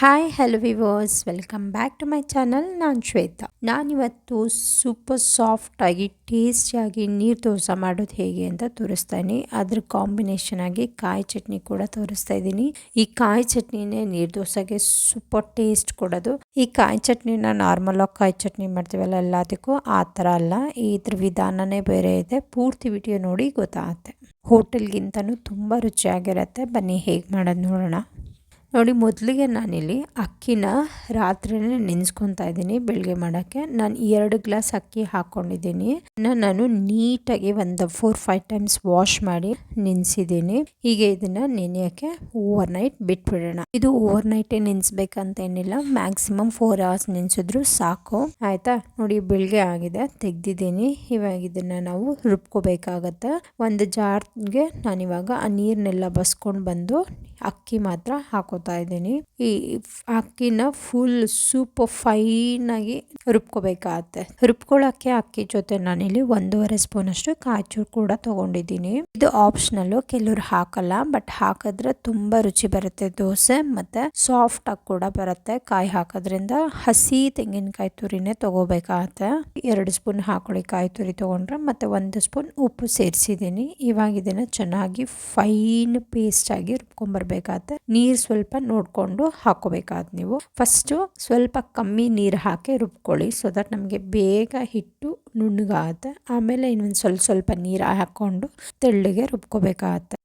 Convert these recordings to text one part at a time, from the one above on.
Hi hello viewers welcome back to my channel ನಾನು ಶ್ವೇತಾ. ನಾನಿವತ್ತು super ಸಾಫ್ಟಾಗಿ ಟೇಸ್ಟಿಯಾಗಿ ನೀರು ದೋಸೆ ಮಾಡೋದು ಹೇಗೆ ಅಂತ ತೋರಿಸ್ತಾನೆ. ಅದ್ರ ಕಾಂಬಿನೇಷನ್ ಆಗಿ ಕಾಯಿ ಚಟ್ನಿ ಕೂಡ ತೋರಿಸ್ತಾ ಇದ್ದೀನಿ. ಈ ಕಾಯಿ ಚಟ್ನಿನೇ ನೀರು ದೋಸೆಗೆ ಸೂಪರ್ ಟೇಸ್ಟ್ ಕೊಡೋದು. ಈ ಕಾಯಿ ಚಟ್ನಿನ ನಾರ್ಮಲ್ ಆಗಿ ಕಾಯಿ ಚಟ್ನಿ ಮಾಡ್ತೀವಲ್ಲ ಎಲ್ಲದಕ್ಕೂ ಆ ಥರ ಅಲ್ಲ. ಇದ್ರ ವಿಧಾನನೇ ಬೇರೆ ಇದೆ. ಪೂರ್ತಿ ವಿಡಿಯೋ ನೋಡಿ ಗೊತ್ತಾಗುತ್ತೆ. ಹೋಟೆಲ್ಗಿಂತನೂ ತುಂಬ ರುಚಿಯಾಗಿರುತ್ತೆ. ಬನ್ನಿ ಹೇಗೆ ಮಾಡೋದು ನೋಡೋಣ. ನೋಡಿ, ಮೊದಲಿಗೆ ನಾನಿಲ್ಲಿ ಅಕ್ಕಿನ ರಾತ್ರಿನೇ ನೆನೆಸ್ಕೊತಾ ಇದ್ದೀನಿ ಬೆಳಗ್ಗೆ ಮಾಡೋಕ್ಕೆ. ನಾನು ಎರಡು ಗ್ಲಾಸ್ ಅಕ್ಕಿ ಹಾಕ್ಕೊಂಡಿದ್ದೀನಿ ನಾನು ನೀಟಾಗಿ ಒಂದು ಫೋರ್ ಫೈವ್ ಟೈಮ್ಸ್ ವಾಶ್ ಮಾಡಿ ನೆನೆಸಿದ್ದೀನಿ. ಹೀಗೆ ಇದನ್ನು ನೆನೆಯೋಕ್ಕೆ ಓವರ್ ನೈಟ್ ಬಿಟ್ಬಿಡೋಣ. ಇದು ಓವರ್ ನೈಟೇ ನೆನೆಸ್ಬೇಕಂತ ಏನಿಲ್ಲ ಮ್ಯಾಕ್ಸಿಮಮ್ ಫೋರ್ ಅವರ್ಸ್ ನೆನೆಸಿದ್ರು ಸಾಕು. ಆಯಿತಾ? ನೋಡಿ ಬೆಳಗ್ಗೆ ಆಗಿದೆ. ತೆಗ್ದಿದ್ದೀನಿ. ಇವಾಗ ಇದನ್ನು ನಾವು ರುಬ್ಕೋಬೇಕಾಗತ್ತೆ. ಒಂದು ಜಾರ್ಗೆ ನಾನಿವಾಗ ಆ ನೀರನ್ನೆಲ್ಲ ಬಸ್ಕೊಂಡು ಬಂದು ಅಕ್ಕಿ ಮಾತ್ರ ಹಾಕೋತಾ ಇದ್ದೀನಿ. ಈ ಅಕ್ಕಿನ ಫುಲ್ ಸೂಪರ್ ಫೈನ್ ಆಗಿ ರುಬ್ಕೋಬೇಕಾಗತ್ತೆ. ರುಬ್ಕೊಳ್ಳೋಕ್ಕೆ ಅಕ್ಕಿ ಜೊತೆ ನಾನಿಲ್ಲಿ ಒಂದೂವರೆ ಸ್ಪೂನ್ ಅಷ್ಟು ಕಾಚು ಕೂಡ ತಗೊಂಡಿದ್ದೀನಿ. ಇದು ಆಪ್ಷನಲ್ ಕೆಲವರು ಹಾಕಲ್ಲ ಬಟ್ ಹಾಕಿದ್ರೆ ತುಂಬಾ ರುಚಿ ಬರುತ್ತೆ. ದೋಸೆ ಮತ್ತೆ ಸಾಫ್ಟ್ ಆಗಿ ಕೂಡ ಬರುತ್ತೆ. ಕಾಯಿ ಹಾಕೋದ್ರಿಂದ ಹಸಿ ತೆಂಗಿನಕಾಯಿ ತುರಿನೇ ತಗೋಬೇಕಾಗತ್ತೆ. ಎರಡು ಸ್ಪೂನ್ ಹಾಕೊಳ್ಳಿ ಕಾಯಿ ತುರಿ ತಗೊಂಡ್ರೆ, ಮತ್ತೆ ಒಂದು ಸ್ಪೂನ್ ಉಪ್ಪು ಸೇರಿಸಿದ್ದೀನಿ. ಇವಾಗ ಇದನ್ನ ಚೆನ್ನಾಗಿ ಫೈನ್ ಪೇಸ್ಟ್ ಆಗಿ ರುಬ್ಕೊಂಡ್ಬರ್ಬೇಕಾಗತ್ತೆ ನೀರು ಸ್ವಲ್ಪ ನೋಡಿಕೊಂಡು ಹಾಕೋಬೇಕಾದ್ ನೀವು. ಫಸ್ಟು ಸ್ವಲ್ಪ ಕಮ್ಮಿ ನೀರು ಹಾಕಿ ರುಬ್ಕೊಳ್ಳಿ ಸೊ ದಟ್ ನಮಗೆ ಬೇಗ ಹಿಟ್ಟು ನುಣ್ಣಗಾಗುತ್ತೆ. ಆಮೇಲೆ ಇನ್ನೊಂದು ಸ್ವಲ್ಪ ಸ್ವಲ್ಪ ನೀರು ಹಾಕ್ಕೊಂಡು ತೆಳ್ಳಗೆ ರುಬ್ಕೋಬೇಕಾಗತ್ತೆ.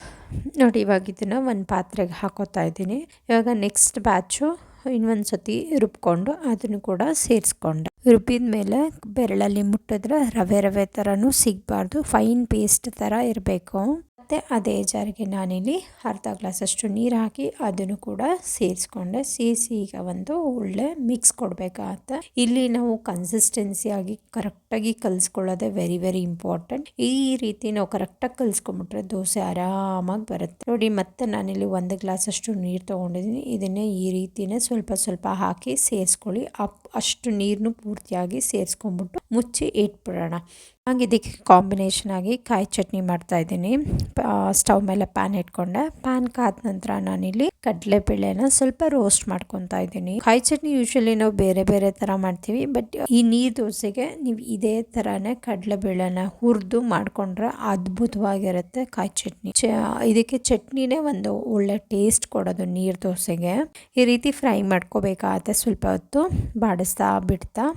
ನೋಡಿ ಇವಾಗ ಇದನ್ನು ಒಂದು ಪಾತ್ರೆಗೆ ಹಾಕೋತಾ ಇದ್ದೀನಿ. ಇವಾಗ ನೆಕ್ಸ್ಟ್ ಬ್ಯಾಚು ಇನ್ನೊಂದು ಸತಿ ರುಬ್ಕೊಂಡು ಅದನ್ನು ಕೂಡ ಸೇರಿಸ್ಕೊಂಡೆ. ರುಬ್ಬಿದ ಮೇಲೆ ಬೆರಳಲ್ಲಿ ಮುಟ್ಟಿದ್ರೆ ರವೆ ರವೆ ಥರನೂ ಸಿಗಬಾರ್ದು. ಫೈನ್ ಪೇಸ್ಟ್ ಥರ ಇರಬೇಕು. ಮತ್ತು ಅದೇ ಜಾರಿಗೆ ನಾನಿಲ್ಲಿ ಅರ್ಧ ಗ್ಲಾಸಷ್ಟು ನೀರು ಹಾಕಿ ಅದನ್ನು ಕೂಡ ಸೇರಿಸ್ಕೊಂಡೆ. ಸೇರಿಸಿ ಈಗ ಒಂದು ಒಳ್ಳೆ ಮಿಕ್ಸ್ ಕೊಡಬೇಕಾಗತ್ತೆ ಇಲ್ಲಿ ನಾವು ಕನ್ಸಿಸ್ಟೆನ್ಸಿಯಾಗಿ ಕರೆಕ್ಟಾಗಿ ಕಲಿಸ್ಕೊಳ್ಳೋದೇ ವೆರಿ ವೆರಿ ಇಂಪಾರ್ಟೆಂಟ್ ಈ ರೀತಿ ನಾವು ಕರೆಕ್ಟಾಗಿ ಕಲಿಸ್ಕೊಂಡ್ಬಿಟ್ರೆ ದೋಸೆ ಆರಾಮಾಗಿ ಬರುತ್ತೆ. ನೋಡಿ, ಮತ್ತೆ ನಾನಿಲ್ಲಿ ಒಂದು ಗ್ಲಾಸಷ್ಟು ನೀರು ತೊಗೊಂಡಿದ್ದೀನಿ. ಇದನ್ನೇ ಈ ರೀತಿನೇ ಸ್ವಲ್ಪ ಸ್ವಲ್ಪ ಹಾಕಿ ಸೇರಿಸ್ಕೊಳ್ಳಿ. ಅಷ್ಟು ನೀರನ್ನು ಪೂರ್ತಿಯಾಗಿ ಸೇರಿಸ್ಕೊಂಡ್ಬಿಟ್ಟು ಮುಚ್ಚಿ ಇಟ್ಬಿಡೋಣ. ಹಾಗೆ ಇದಕ್ಕೆ ಕಾಂಬಿನೇಷನ್ ಆಗಿ ಕಾಯಿ ಚಟ್ನಿ ಮಾಡ್ತಾ ಇದ್ದೀನಿ. ಸ್ಟವ್ ಮೇಲೆ ಪ್ಯಾನ್ ಇಟ್ಕೊಂಡೆ. ಪ್ಯಾನ್ ಕಾದ ನಂತರ ನಾನಿಲ್ಲಿ ಕಡಲೆಬೇಳೆನ ಸ್ವಲ್ಪ ರೋಸ್ಟ್ ಮಾಡ್ಕೊತಾ ಇದ್ದೀನಿ. ಕಾಯಿ ಚಟ್ನಿ ಯೂಶಲಿ ನಾವು ಬೇರೆ ಬೇರೆ ತರ ಮಾಡ್ತೀವಿ ಬಟ್ ಈ ನೀರ್ ದೋಸೆಗೆ ನೀವು ಇದೇ ತರಾನೇ ಕಡಲೆಬೇಳೆನ ಹುರಿದು ಮಾಡ್ಕೊಂಡ್ರೆ ಅದ್ಭುತವಾಗಿರುತ್ತೆ ಕಾಯಿ ಚಟ್ನಿ. ಇದಕ್ಕೆ ಚಟ್ನಿನೇ ಒಂದು ಒಳ್ಳೆ ಟೇಸ್ಟ್ ಕೊಡೋದು ನೀರ್ ದೋಸೆಗೆ. ಈ ರೀತಿ ಫ್ರೈ ಮಾಡ್ಕೋಬೇಕಾಗತ್ತೆ ಸ್ವಲ್ಪ ಹೊತ್ತು. ಬಾಡಿಸ್ತಾ ಬಿಡ್ತಾ.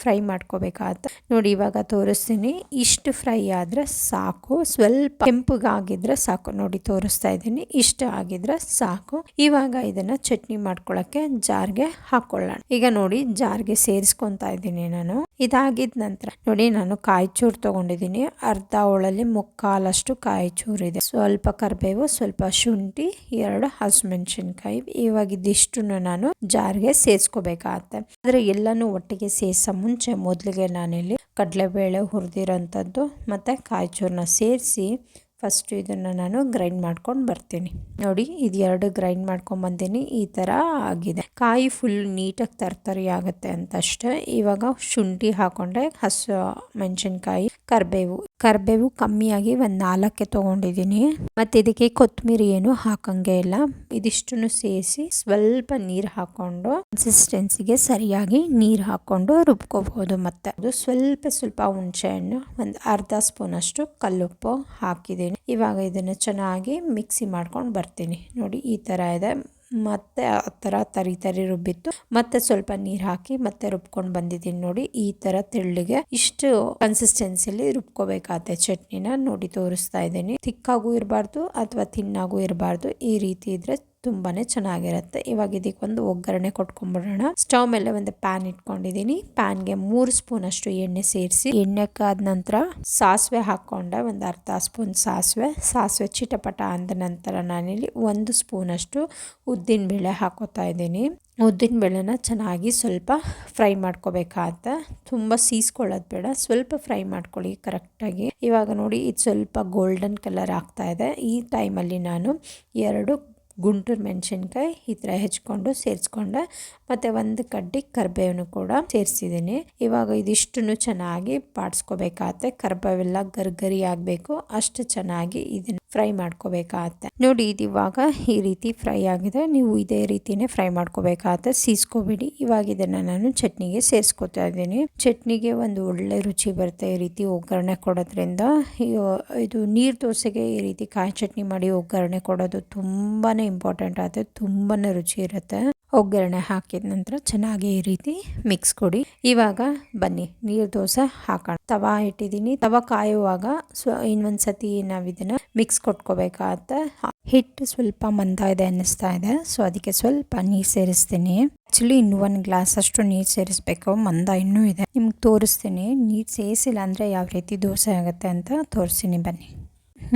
ಫ್ರೈ ಮಾಡ್ಕೋಬೇಕಾದ ನೋಡಿ, ಇವಾಗ ತೋರಿಸ್ತೀನಿ. ಇಷ್ಟು ಫ್ರೈ ಆದರೆ ಸಾಕು. ಸ್ವಲ್ಪ ಕೆಂಪುಗಾಗಿದ್ರೆ ಸಾಕು. ನೋಡಿ, ತೋರಿಸ್ತಾ ಇದ್ದೀನಿ. ಇಷ್ಟ ಆಗಿದ್ರೆ ಸಾಕು. ಇವಾಗ ಇದನ್ನ ಚಟ್ನಿ ಮಾಡ್ಕೊಳಕ್ಕೆ ಜಾರ್ಗೆ ಹಾಕೊಳ್ಳೋಣ. ಈಗ ನೋಡಿ, ಜಾರ್ಗೆ ಸೇರಿಸ್ಕೊಂತಾ ಇದ್ದೀನಿ ನಾನು. ಇದಾಗಿದ ನಂತರ ನೋಡಿ, ನಾನು ಕಾಯಿ ಚೂರು ತಗೊಂಡಿದ್ದೀನಿ. ಅರ್ಧ ಒಳಲ್ಲಿ ಮುಕ್ಕಾಲಷ್ಟು ಕಾಯಿ ಚೂರು ಇದೆ. ಸ್ವಲ್ಪ ಕರಿಬೇವು, ಸ್ವಲ್ಪ ಶುಂಠಿ, ಎರಡು ಹಸಿಮೆಣಸಿನ್ಕಾಯಿ. ಇವಾಗ ಇದಿಷ್ಟು ನಾನು ಜಾರ್ಗೆ ಸೇರಿಸ್ಕೋಬೇಕಾಗತ್ತೆ. ಆದ್ರೆ ಎಲ್ಲಾನು ಒಟ್ಟಿಗೆ ಸೇರ್ಸ ಮುಂಚೆ ಮೊದಲಿಗೆ ನಾನಿಲ್ಲಿ ಕಡಲೆಬೇಳೆ ಹುರಿದಿರೋಂಥದ್ದು ಮತ್ತು ಕಾಯಿಚೂರನ್ನ ಸೇರಿಸಿ ಫಸ್ಟು ಇದನ್ನು ನಾನು ಗ್ರೈಂಡ್ ಮಾಡ್ಕೊಂಡು ಬರ್ತೀನಿ. ನೋಡಿ ಇದು ಎರಡು ಗ್ರೈಂಡ್ ಮಾಡ್ಕೊಂಡು ಬಂದೀನಿ. ಈ ಥರ ಆಗಿದೆ. ಕಾಯಿ ಫುಲ್ ನೀಟಾಗಿ ತರ್ತರಿ ಆಗುತ್ತೆ ಅಂತ ಅಷ್ಟೇ ಇವಾಗ ಶುಂಠಿ ಹಾಕೊಂಡೆ, ಹಸು, ಮೆಣಸಿನ್ಕಾಯಿ ಕರ್ಬೇವು. ಕರ್ಬೇವು ಕಮ್ಮಿಯಾಗಿ ಒಂದು ನಾಲ್ಕೆ ತೊಗೊಂಡಿದ್ದೀನಿ ಮತ್ತು ಇದಕ್ಕೆ ಕೊತ್ತಂಬರಿ ಏನು ಹಾಕಂಗೆ ಇಲ್ಲ. ಇದಿಷ್ಟನ್ನು ಸೇರಿಸಿ ಸ್ವಲ್ಪ ನೀರು ಹಾಕೊಂಡು ಕನ್ಸಿಸ್ಟೆನ್ಸಿಗೆ ಸರಿಯಾಗಿ ನೀರು ಹಾಕ್ಕೊಂಡು ರುಬ್ಕೋಬಹುದು ಮತ್ತೆ. ಅದು ಸ್ವಲ್ಪ ಸ್ವಲ್ಪ ಹುಣಸೆ ಹಣ್ಣು ಒಂದು ಅರ್ಧ ಸ್ಪೂನ್ ಅಷ್ಟು ಕಲ್ಲುಪ್ಪು ಹಾಕಿದ್ದೀನಿ ಇವಾಗ ಇದನ್ನು ಚೆನ್ನಾಗಿ ಮಿಕ್ಸಿ ಮಾಡ್ಕೊಂಡು ಬರ್ತೀನಿ. ನೋಡಿ, ಈ ಥರ ಇದೆ. ಮತ್ತೆ ಆ ಥರ ತರಿ ತರಿ ರುಬ್ಬಿತ್ತು ಮತ್ತೆ ಸ್ವಲ್ಪ ನೀರು ಹಾಕಿ ಮತ್ತೆ ರುಬ್ಕೊಂಡು ಬಂದಿದ್ದೀನಿ ನೋಡಿ. ಈ ಥರ ತೆಳ್ಳಿಗೆ ಇಷ್ಟು ಕನ್ಸಿಸ್ಟೆನ್ಸಿಲಿ ರುಬ್ಕೋಬೇಕಾದ ಚಟ್ನಿನ ನೋಡಿ ತೋರಿಸ್ತಾ ಇದ್ದೀನಿ. ತಿಕ್ಕಾಗೂ ಇರಬಾರ್ದು ಅಥವಾ ತಿನ್ನಾಗೂ ಇರಬಾರ್ದು. ಈ ರೀತಿ ಇದ್ರೆ ತುಂಬಾನೇ ಚೆನ್ನಾಗಿರುತ್ತೆ. ಇವಾಗ ಇದಕ್ಕೆ ಒಂದು ಒಗ್ಗರಣೆ ಕೊಟ್ಕೊಂಡ್ಬಿಡೋಣ. ಸ್ಟವ್ ಮೇಲೆ ಒಂದು ಪ್ಯಾನ್ ಇಟ್ಕೊಂಡಿದ್ದೀನಿ. ಪ್ಯಾನ್ಗೆ ಮೂರು ಸ್ಪೂನ್ ಅಷ್ಟು ಎಣ್ಣೆ ಸೇರಿಸಿ, ಎಣ್ಣೆ ಕಾದ ನಂತರ ಸಾಸಿವೆ ಹಾಕೊಂಡೆ ಒಂದು ಅರ್ಧ ಸ್ಪೂನ್ ಸಾಸಿವೆ. ಸಾಸಿವೆ ಚಿಟಪಟ ಅಂದ ನಂತರ ನಾನಿಲ್ಲಿ ಒಂದು ಸ್ಪೂನ್ ಅಷ್ಟು ಉದ್ದಿನ ಬೇಳೆ ಹಾಕೋತಾ ಇದ್ದೀನಿ. ಉದ್ದಿನ ಬೇಳೆನ ಚೆನ್ನಾಗಿ ಸ್ವಲ್ಪ ಫ್ರೈ ಮಾಡ್ಕೋಬೇಕಾದ ತುಂಬ ಸೀಸ್ಕೊಳ್ಳೋದು ಬೇಡ, ಸ್ವಲ್ಪ ಫ್ರೈ ಮಾಡ್ಕೊಳ್ಳಿ ಕರೆಕ್ಟಾಗಿ. ಇವಾಗ ನೋಡಿ, ಇದು ಸ್ವಲ್ಪ ಗೋಲ್ಡನ್ ಕಲರ್ ಆಗ್ತಾ ಇದೆ. ಈ ಟೈಮಲ್ಲಿ ನಾನು ಎರಡು ಗುಂಟೂರು ಮೆಣಸಿನ್ಕಾಯಿ ಈ ಥರ ಹೆಚ್ಕೊಂಡು ಸೇರಿಸ್ಕೊಂಡೆ ಮತ್ತು ಒಂದು ಕಡ್ಡಿ ಕರ್ಬೇವನ್ನು ಕೂಡ ಸೇರಿಸಿದ್ದೀನಿ. ಇವಾಗ ಇದಿಷ್ಟನ್ನು ಚೆನ್ನಾಗಿ ಬಾಡಿಸ್ಕೋಬೇಕಾಗತ್ತೆ. ಕರ್ಬೇವೆಲ್ಲ ಗರ್ಗರಿ ಆಗಬೇಕು. ಅಷ್ಟು ಚೆನ್ನಾಗಿ ಇದನ್ನು ಫ್ರೈ ಮಾಡ್ಕೋಬೇಕಾಗತ್ತೆ. ನೋಡಿ, ಇದು ಇವಾಗ ಈ ರೀತಿ ಫ್ರೈ ಆಗಿದೆ. ನೀವು ಇದೇ ರೀತಿನೇ ಫ್ರೈ ಮಾಡ್ಕೋಬೇಕಾಗತ್ತೆ. ಸೀಸ್ಕೋಬೇಡಿ. ಇವಾಗ ಇದನ್ನು ನಾನು ಚಟ್ನಿಗೆ ಸೇರಿಸ್ಕೊತಾ ಇದ್ದೀನಿ. ಚಟ್ನಿಗೆ ಒಂದು ಒಳ್ಳೆ ರುಚಿ ಬರುತ್ತೆ ಈ ರೀತಿ ಒಗ್ಗರಣೆ ಕೊಡೋದ್ರಿಂದ. ಇದು ನೀರು ದೋಸೆಗೆ ಈ ರೀತಿ ಕಾಯಿ ಚಟ್ನಿ ಮಾಡಿ ಒಗ್ಗರಣೆ ಕೊಡೋದು ತುಂಬಾ ಇಂಪಾರ್ಟೆಂಟ್ ಆದರೆ ತುಂಬಾ ರುಚಿ ಇರುತ್ತೆ. ಒಗ್ಗರಣೆ ಹಾಕಿದ ನಂತರ ಚೆನ್ನಾಗಿ ಈ ರೀತಿ ಮಿಕ್ಸ್ ಕೊಡಿ. ಇವಾಗ ಬನ್ನಿ, ನೀರು ದೋಸೆ ಹಾಕೋಣ. ತವಾ ಇಟ್ಟಿದ್ದೀನಿ. ತವಾ ಕಾಯುವಾಗ ಸ್ವ, ಇನ್ನೊಂದ್ಸತಿ ನಾವು ಇದನ್ನ ಮಿಕ್ಸ್ ಕೊಟ್ಕೋಬೇಕಾಗತ್ತೆ. ಹಿಟ್ಟು ಸ್ವಲ್ಪ ಮಂದ ಇದೆ ಅನ್ನಿಸ್ತಾ ಇದೆ. ಸೊ ಅದಕ್ಕೆ ಸ್ವಲ್ಪ ನೀರು ಸೇರಿಸ್ತೀನಿ. ಆಕ್ಚುಲಿ ಇನ್ನೂ ಒಂದು ಗ್ಲಾಸ್ ಅಷ್ಟು ನೀರು ಸೇರಿಸ್ಬೇಕು. ಮಂದ ಇನ್ನೂ ಇದೆ. ನಿಮ್ಗೆ ತೋರಿಸ್ತೀನಿ. ನೀರು ಸೇರಿಸಿಲ್ಲ ಅಂದರೆ ಯಾವ ರೀತಿ ದೋಸೆ ಆಗುತ್ತೆ ಅಂತ ತೋರಿಸ್ತೀನಿ ಬನ್ನಿ.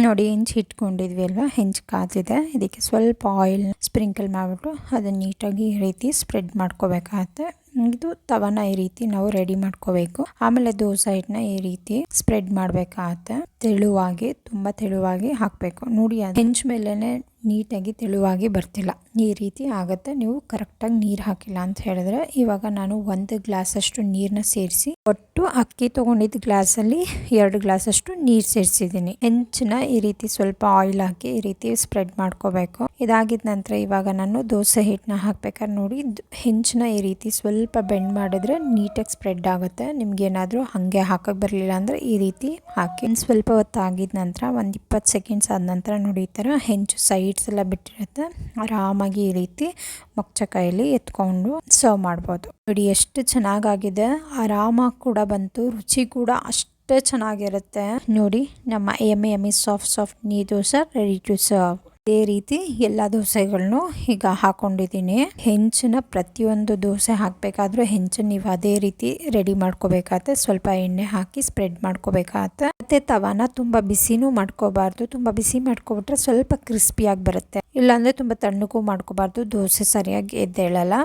ನೋಡಿ ಹೆಂಚು ಇಟ್ಕೊಂಡಿದ್ವಿ ಅಲ್ವಾ? ಹೆಂಚು ಕಾದಿದೆ. ಇದಕ್ಕೆ ಸ್ವಲ್ಪ ಆಯಿಲ್ ಸ್ಪ್ರಿಂಕಲ್ ಮಾಡಿಬಿಟ್ಟು ಅದನ್ನು ನೀಟಾಗಿ ಈ ರೀತಿ ಸ್ಪ್ರೆಡ್ ಮಾಡ್ಕೋಬೇಕಾಗತ್ತೆ. ಇದು ತವನ ಈ ರೀತಿ ನಾವು ರೆಡಿ ಮಾಡ್ಕೋಬೇಕು. ಆಮೇಲೆ ದೋಸೆ ಹಿಟ್ಟನ್ನ ಈ ರೀತಿ ಸ್ಪ್ರೆಡ್ ಮಾಡಬೇಕಾಗತ್ತೆ. ತೆಳುವಾಗಿ, ತುಂಬ ತೆಳುವಾಗಿ ಹಾಕಬೇಕು. ನೋಡಿ, ಅದು ಹೆಂಚ್ ಮೇಲೆನೆ ನೀಟಾಗಿ ತೆಳುವಾಗಿ ಬರ್ತಿಲ್ಲ. ಈ ರೀತಿ ಆಗುತ್ತೆ. ನೀವು ಕರೆಕ್ಟಾಗಿ ನೀರು ಹಾಕಿಲ್ಲ ಅಂತ ಹೇಳಿದ್ರೆ ಇವಾಗ ನಾನು ಒಂದು ಗ್ಲಾಸಷ್ಟು ನೀರನ್ನ ಸೇರಿಸಿ ಒಟ್ಟು ಅಕ್ಕಿ ತೊಗೊಂಡಿದ್ದ ಗ್ಲಾಸಲ್ಲಿ ಎರಡು ಗ್ಲಾಸಷ್ಟು ನೀರು ಸೇರಿಸಿದ್ದೀನಿ. ಹೆಂಚನ್ನ ಈ ರೀತಿ ಸ್ವಲ್ಪ ಆಯಿಲ್ ಹಾಕಿ ಈ ರೀತಿ ಸ್ಪ್ರೆಡ್ ಮಾಡ್ಕೋಬೇಕು. ಇದಾಗಿದ ನಂತರ ಇವಾಗ ನಾನು ದೋಸೆ ಹಿಟ್ಟನ್ನ ಹಾಕ್ಬೇಕಾದ್ರೆ ನೋಡಿ ಹೆಂಚನ್ನ ಈ ರೀತಿ ಸ್ವಲ್ಪ ಬೆಂಡ್ ಮಾಡಿದ್ರೆ ನೀಟಾಗಿ ಸ್ಪ್ರೆಡ್ ಆಗುತ್ತೆ. ನಿಮ್ಗೆ ಏನಾದರೂ ಹಾಗೆ ಹಾಕಕ್ಕೆ ಬರಲಿಲ್ಲ ಅಂದರೆ ಈ ರೀತಿ ಹಾಕಿ. ಸ್ವಲ್ಪ ಹೊತ್ತು ಆಗಿದ ನಂತರ ಒಂದು ಇಪ್ಪತ್ತು ಸೆಕೆಂಡ್ಸ್ ಆದ ನಂತರ ನೋಡಿ ಈ ಥರ ಹೆಂಚು ಸೈಡ್ಸ್ ಎಲ್ಲ ಬಿಟ್ಟಿರುತ್ತೆ. ಆರಾಮಾಗಿ ಈ ರೀತಿ ಮೊಕ್ಚಕಾಯಲ್ಲಿ ಎತ್ಕೊಂಡು ಸರ್ವ್ ಮಾಡ್ಬೋದು. ನೋಡಿ ಎಷ್ಟು ಚೆನ್ನಾಗಾಗಿದೆ. ಆರಾಮಾಗಿ ಕೂಡ ಬಂತು, ರುಚಿ ಕೂಡ ಅಷ್ಟೇ ಚೆನ್ನಾಗಿರುತ್ತೆ. ನೋಡಿ, ನಮ್ಮ ಎಮ್ಮೆ, ಎಮ್ಮಿ ಸಾಫ್ಟ್ ಸಾಫ್ಟ್ ನೀ ದೋಸೆ ರೆಡಿ ಟು ಸರ್ವ್ ಇದೇ ರೀತಿ ಎಲ್ಲ ದೋಸೆಗಳನ್ನು ಈಗ ಹಾಕೊಂಡಿದ್ದೀನಿ. ಹೆಂಚಿನ ಪ್ರತಿಯೊಂದು ದೋಸೆ ಹಾಕಬೇಕಾದ್ರೂ ಹೆಂಚನ್ನು ನೀವು ಅದೇ ರೀತಿ ರೆಡಿ ಮಾಡ್ಕೋಬೇಕಾಗತ್ತೆ. ಸ್ವಲ್ಪ ಎಣ್ಣೆ ಹಾಕಿ ಸ್ಪ್ರೆಡ್ ಮಾಡ್ಕೋಬೇಕಾಗತ್ತೆ. ಮತ್ತೆ ತವಾನ ತುಂಬ ಬಿಸಿನೂ ಮಾಡ್ಕೋಬಾರ್ದು. ತುಂಬ ಬಿಸಿ ಮಾಡ್ಕೊಬಿಟ್ರೆ ಸ್ವಲ್ಪ ಕ್ರಿಸ್ಪಿಯಾಗಿ ಬರುತ್ತೆ. ಇಲ್ಲಾಂದರೆ ತುಂಬ ತಣ್ಣಗೂ ಮಾಡ್ಕೋಬಾರ್ದು. ದೋಸೆ ಸರಿಯಾಗಿ ಎದ್ದೇಳಲ್ಲ.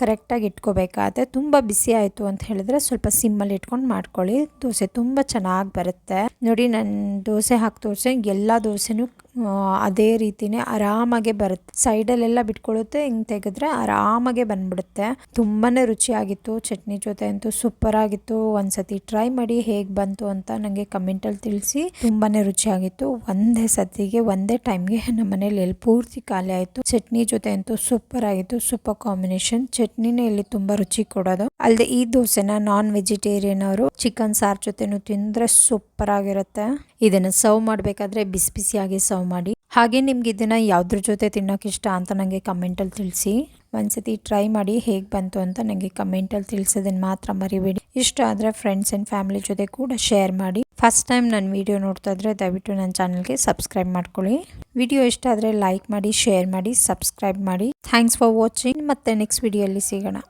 ಕರೆಕ್ಟಾಗಿ ಇಟ್ಕೋಬೇಕಾದ್ರೆ ತುಂಬ ಬಿಸಿ ಆಯಿತು ಅಂತ ಹೇಳಿದ್ರೆ ಸ್ವಲ್ಪ ಸಿಮ್ಮಲ್ಲಿ ಇಟ್ಕೊಂಡು ಮಾಡ್ಕೊಳ್ಳಿ. ದೋಸೆ ತುಂಬ ಚೆನ್ನಾಗಿ ಬರುತ್ತೆ. ನೋಡಿ ನನ್ನ ದೋಸೆ ಹಾಕಿ ತೋರಿಸಿ, ಎಲ್ಲ ದೋಸೆನೂ ಅದೇ ರೀತಿನೇ ಆರಾಮಾಗೆ ಬರುತ್ತೆ ಸೈಡಲ್ಲೆಲ್ಲ ಬಿಟ್ಕೊಳ್ಳುತ್ತೆ ಹಿಂಗೆ ತೆಗೆದ್ರೆ ಆರಾಮಾಗೆ ಬಂದ್ಬಿಡುತ್ತೆ. ತುಂಬಾ ರುಚಿಯಾಗಿತ್ತು, ಚಟ್ನಿ ಜೊತೆ ಅಂತೂ ಸೂಪರ್ ಆಗಿತ್ತು ಒಂದ್ಸತಿ ಟ್ರೈ ಮಾಡಿ ಹೇಗೆ ಬಂತು ಅಂತ ನನಗೆ ಕಮೆಂಟಲ್ಲಿ ತಿಳಿಸಿ. ತುಂಬಾ ರುಚಿಯಾಗಿತ್ತು. ಒಂದೇ ಸತಿಗೆ, ಒಂದೇ ಟೈಮ್ಗೆ ನಮ್ಮ ಮನೇಲಿ ಎಲ್ಲಿ ಪೂರ್ತಿ ಖಾಲಿ ಆಯಿತು. ಚಟ್ನಿ ಜೊತೆ ಅಂತೂ ಸೂಪರ್ ಆಗಿತ್ತು ಸೂಪರ್ ಕಾಂಬಿನೇಷನ್. ಚಟ್ನಿನೇ ಇಲ್ಲಿ ತುಂಬಾ ರುಚಿ ಕೊಡೋದು. ಅಲ್ಲದೆ ಈ ದೋಸೆನ ನಾನ್ ವೆಜಿಟೇರಿಯನ್ ಅವರು ಚಿಕನ್ ಸಾರ್ ಜೊತೆನೂ ತಿಂದ್ರೆ ಸೂಪರ್ ಆಗಿರುತ್ತೆ ಇದನ್ನು ಸರ್ವ್ ಮಾಡಬೇಕಾದ್ರೆ ಬಿಸಿ ಬಿಸಿಯಾಗಿ ಸರ್ವ್ ಮಾಡಿ. ಹಾಗೆ ನಿಮ್ಗೆ ಇದನ್ನ ಯಾವ್ದ್ರ ಜೊತೆ ತಿನ್ನೋಕೆ ಇಷ್ಟ ಅಂತ ನನಗೆ ಕಮೆಂಟಲ್ಲಿ ತಿಳಿಸಿ. ಒಂದ್ಸತಿ ಟ್ರೈ ಮಾಡಿ ಹೇಗೆ ಬಂತು ಅಂತ ನನಗೆ ಕಮೆಂಟಲ್ಲಿ ತಿಳಿಸೋದನ್ನ ಮಾತ್ರ ಮರಿಬೇಡಿ. ಇಷ್ಟ ಆದರೆ ಫ್ರೆಂಡ್ಸ್ ಆ್ಯಂಡ್ ಫ್ಯಾಮಿಲಿ ಜೊತೆ ಕೂಡ ಶೇರ್ ಮಾಡಿ. ಫಸ್ಟ್ ಟೈಮ್ ನನ್ನ ವಿಡಿಯೋ ನೋಡ್ತಾ ಇದ್ರೆ ದಯವಿಟ್ಟು ನನ್ನ ಚಾನಲ್ಗೆ ಸಬ್ಸ್ಕ್ರೈಬ್ ಮಾಡ್ಕೊಳ್ಳಿ. ವಿಡಿಯೋ ಇಷ್ಟ ಆದರೆ ಲೈಕ್ ಮಾಡಿ ಶೇರ್ ಮಾಡಿ ಸಬ್ಸ್ಕ್ರೈಬ್ ಮಾಡಿ. ಥ್ಯಾಂಕ್ಸ್ ಫಾರ್ ವಾಚಿಂಗ್ ಮತ್ತೆ ನೆಕ್ಸ್ಟ್ ವಿಡಿಯೋಲ್ಲಿ ಸಿಗೋಣ.